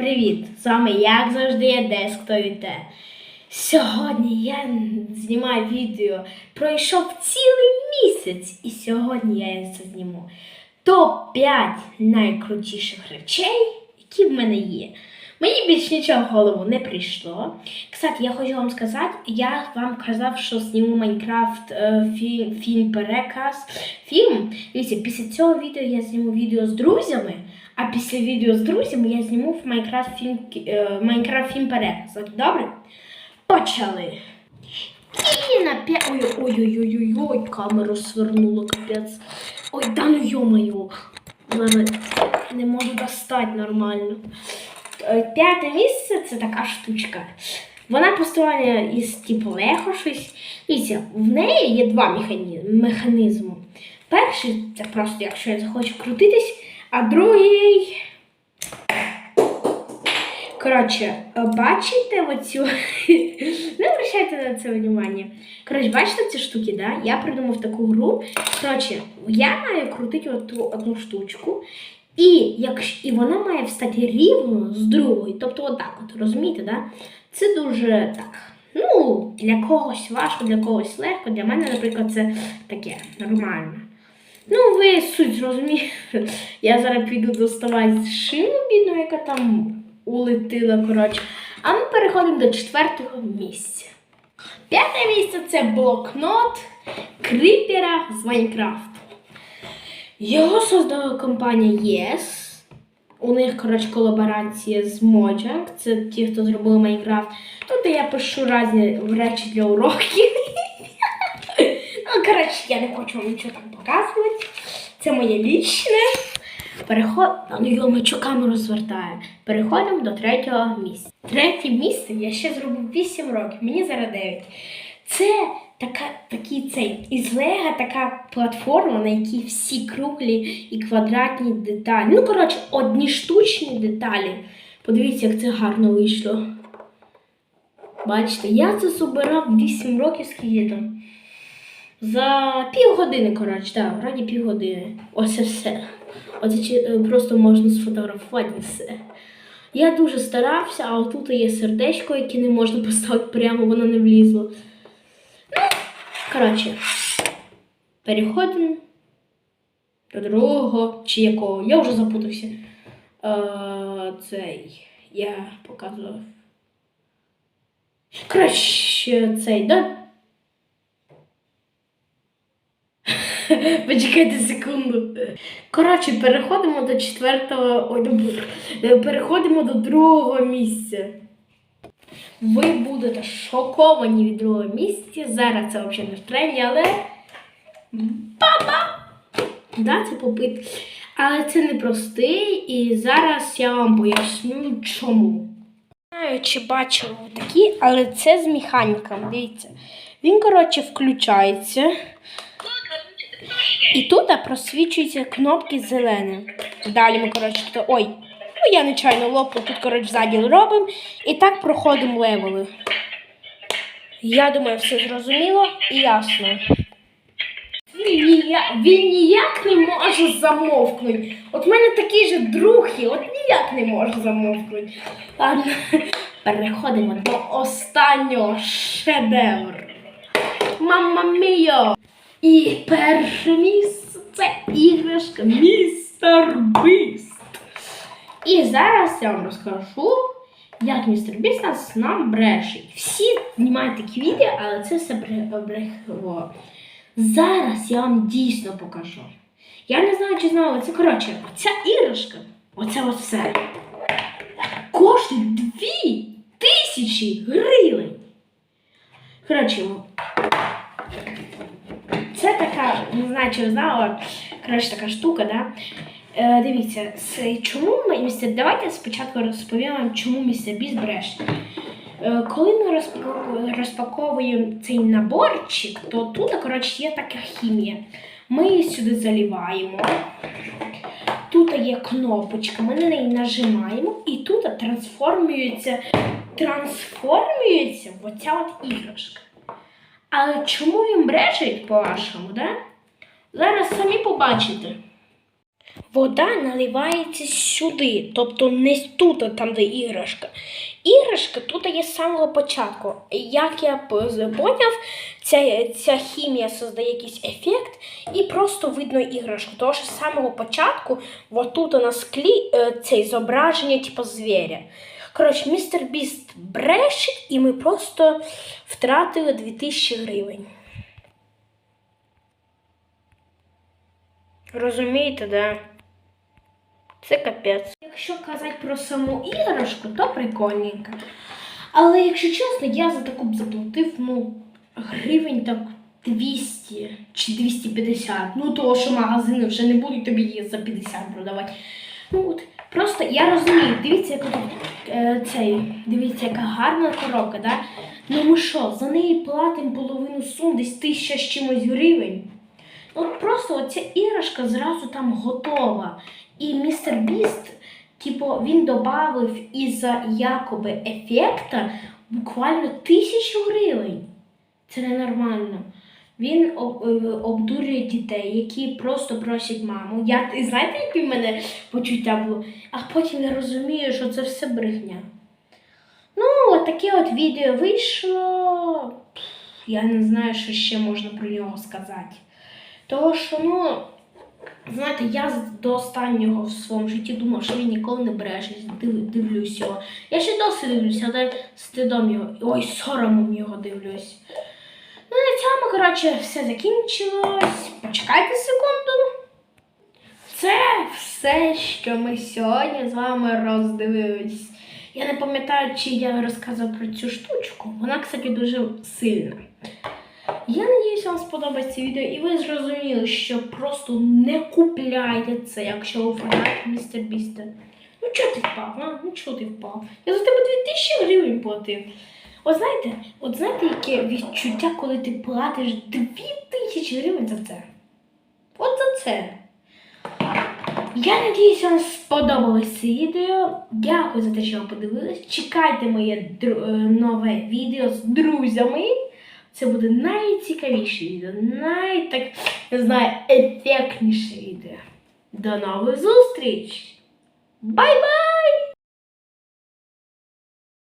Привіт! З вами, як завжди, Десктовіте. Сьогодні я знімаю відео. Пройшов цілий місяць, і сьогодні я це зніму. Топ-5 найкрутіших речей, які в мене є. Мені більш нічого в голову не прийшло. Кстати, я хочу вам сказати, я вам казав, що зніму Майнкрафт е, фільм, фільм переказ. Фільм. Дивіться, після цього відео я зніму відео з друзями, а після відео з друзями я зніму в Майнкрафт фільм, е, Майнкрафт. Добре? Почали. І на п'я... Ой, ой, ой, ой, ой, ой, камеру свернуло, капець. Ой, да ну йо-моє. Не можу достати нормально. Е, П'яте місце це така штучка. Вона построєна із типу лего щось. Дивіться, в неї є два механізми. Перший це просто якщо я захочу крутитись, а другий. Коротше, бачите оцю. Не обращайте на це внимання. Коротше, бачите ці штуки, да? Я придумав таку гру. Коротше, я маю крутити оту одну штучку. І, якщо, і вона має встати рівно з другою. Тобто отак от, розумієте, да? Це дуже так. Ну, для когось важко, для когось легко. Для мене, наприклад, це таке нормально. Ну, ви суть зрозумієте. Я зараз піду доставати шину бідну, яка там улетіла, коротше. А ми переходимо до четвертого місця. П'яте місце це блокнот кріпера з Майнкрафту. Його создала компанія Yes. У них, коротше, колаборація з Mojang. Це ті, хто зробили Майнкрафт. Тут я пишу різні речі для уроків. Коротше, я не хочу вам нічого там показувати. Це моє лічне. Переход... Ну, йома, що камеру звертає. Переходимо до третього місця. Третє місце я ще зробив 8 років, мені зараз 9. Це така, такий цей із Лего така платформа, на якій всі круглі і квадратні деталі. Ну, коротше, одні штучні деталі. Подивіться, як це гарно вийшло. Бачите, я це збирав 8 років скільки там. За півгодини, коротше, так, раді півгодини. Ось і все. Оце е, просто можна сфотографувати все. Я дуже старався, а отут є сердечко, яке не можна поставити прямо, воно не влізло. Ну, коротше, переходимо до другого чи якого. Я вже запутався. Е, цей я показував. Коротше, цей, да? Почекайте секунду. Коротше, переходимо до четвертого. Е, переходимо до другого місця. Ви будете шоковані від другого місця. Зараз це взагалі не в тренді, але. Баба! Да, це попит. Але це не простий, і зараз я вам поясню чому. Не знаю, чи бачили такі, але це з механіком. Дивіться. Він, коротше, включається. І тут просвічуються кнопки зеленим. Далі ми, коротше, тут, ой, ну я нечайно лопну, тут, коротше, ззаді робимо. І так проходимо левели. Я думаю, все зрозуміло і ясно. Він ніяк, він ніяк не може замовкнути. От в мене такий же друг от ніяк не може замовкнути. Ладно, переходимо до останнього шедевру. Мамма міо! І перше місце це іграшка Містер Біст. І зараз я вам розкажу, як містер Біст нас нам брешить. Всі знімають такі відео, але це все бре- брехло. Зараз я вам дійсно покажу. Я не знаю, чи знали це. Коротше, оця іграшка, оце ось все, коштує дві тисячі гривень. Коротше, така, не знаю, чи ви знали, коротше, така штука, да? Е, дивіться, чому ми містер. Давайте спочатку розповім вам, чому містер Біс бреше. Е, коли ми розпаковуємо цей наборчик, то тут, коротше, є така хімія. Ми її сюди заливаємо. Тут є кнопочка, ми на неї нажимаємо, і тут трансформується, трансформується оця от іграшка. Але чому він брешить, по-вашому, да? Зараз самі побачите. вода наливається сюди, тобто не тут, там, де іграшка. Іграшка тут є з самого початку. Як я поняв, ця, ця хімія создає якийсь ефект, і просто видно іграшку. Тому що з самого початку отут на склі е, цей зображення, типу звіря. Коротше, містер Біст брешить, і ми просто втратили 2000 гривень. Розумієте, да? Це капець. Якщо казати про саму іграшку, то прикольненька. Але якщо чесно, я за таку б заплатив, ну, гривень так 200 чи 250. Ну, того, що магазини вже не будуть тобі її за 50 продавати. Ну, от, просто я розумію, дивіться, яка тут цей, дивіться, яка гарна коробка, да? Ну ми що, за неї платимо половину сум, десь тисяча з чимось гривень. От просто оця іграшка зразу там готова. І містер Біст, типу, він додав із-за якоби ефекта буквально тисячу гривень. Це ненормально. Він е, обдурює дітей, які просто просять маму. Я, і знаєте, яке в мене почуття було? А потім я розумію, що це все брехня. Ну, от таке от відео вийшло. Я не знаю, що ще можна про нього сказати. Тому що, ну, знаєте, я до останнього в своєму житті думав, що він ніколи не бреше, див, дивлюсь його. Я ще досі дивлюся, але стидом його, ой, соромом його дивлюсь. Коротше, все закінчилось. Почекайте секунду. Це все, що ми сьогодні з вами роздивились. Я не пам'ятаю, чи я розказував про цю штучку. Вона, кстати, дуже сильна. Я надіюсь, вам сподобається це відео, і ви зрозуміли, що просто не купляйте це, якщо ви фанат містер Біста. Ну чого ти впав? А? Ну чого ти впав? Я за тебе 2000 гривень платив. От знаєте, от знаєте, яке відчуття, коли ти платиш 2000 гривень за це? От за це. Я надіюсь, вам сподобалось це відео. Дякую за те, що ви подивились. Чекайте моє е, нове відео з друзями. Це буде найцікавіше відео, най так, не знаю, ефектніше відео. До нових зустріч! Бай-бай!